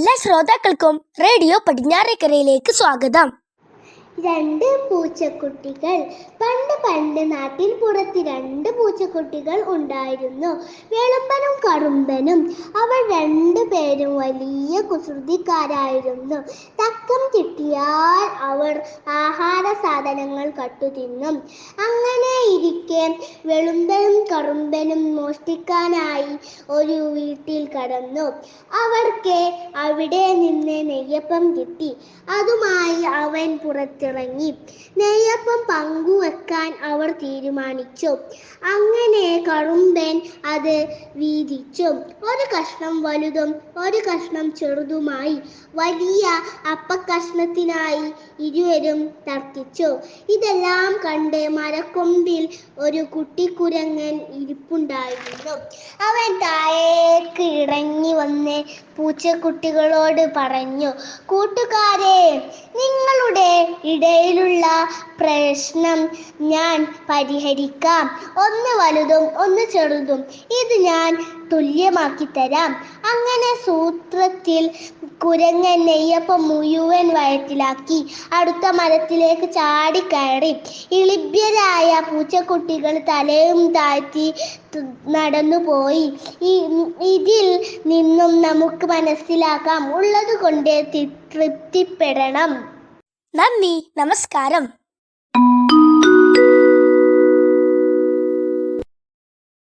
എല്ലാ ശ്രോതാക്കൾക്കും റേഡിയോ പടിഞ്ഞാറേക്കരയിലേക്ക് സ്വാഗതം. രണ്ട് പൂച്ചക്കുട്ടികൾ. പണ്ട് പണ്ട് നാട്ടിൽ പുറത്ത് രണ്ട് പൂച്ചക്കുട്ടികൾ ഉണ്ടായിരുന്നു. വെളുപ്പനും കറുമ്പനും. അവർ രണ്ടു പേരും വലിയ കുസൃതിക്കാരായിരുന്നു. തക്കം കിട്ടിയാൽ അവർ ആഹാര സാധനങ്ങൾ കട്ടുതിന്നും അങ്ങനെ ഇരിക്കെ വെളുമ്പനും കറുമ്പനും മോഷ്ടിക്കാനായി ഒരു വീട്ടിൽ കടന്നു. അവർക്ക് അവിടെ നിന്ന് നെയ്യപ്പം കിട്ടി. അതുമായി അവൻ പുറത്തിറങ്ങി. നെയ്യപ്പം പങ്കുവെക്കാൻ അവർ തീരുമാനിച്ചു. അങ്ങനെ കറുമ്പൻ അത് വീതിച്ചു. ഒരു കഷ്ണം വലുതും ഒരു കഷ്ണം ചെറുതുമായി വലിയ അപ്പക്കഷ്ണത്തിനായി ഇരുവരും തർക്കിച്ചു. ഇതെല്ലാം കണ്ട് മരക്കൊമ്പിൽ ഒരു കുട്ടി കുരങ്ങൻ ഇരിപ്പുണ്ടായിരുന്നു. അവൻ താഴേക്ക് ഇറങ്ങി വന്ന് പൂച്ചക്കുട്ടികളോട് പറഞ്ഞു കൂട്ടുകാരെ നിങ്ങളുടെ ഇടയിലുള്ള പ്രശ്നം ഞാൻ പരിഹരിക്കാം. ഒന്ന് വലുതും ഒന്ന് ചെറുതും. ഇത് ഞാൻ തുല്യമാക്കി തരാം അങ്ങനെ സൂത്രത്തിൽ കുരങ്ങൻ നെയ്യപ്പം മുഴുവൻ വയറ്റിലാക്കി അടുത്ത മരത്തിലേക്ക് ചാടിക്കയറി. ഇളിഭ്യരായ പൂച്ചക്കുട്ടികൾ തലയും താഴ്ത്തി നടന്നുപോയി. ഇതിൽ നിന്നും നമുക്ക് മനസ്സിലാക്കാം. ഉള്ളതുകൊണ്ട് തൃപ്തിപ്പെടണം. നന്ദി. നമസ്കാരം.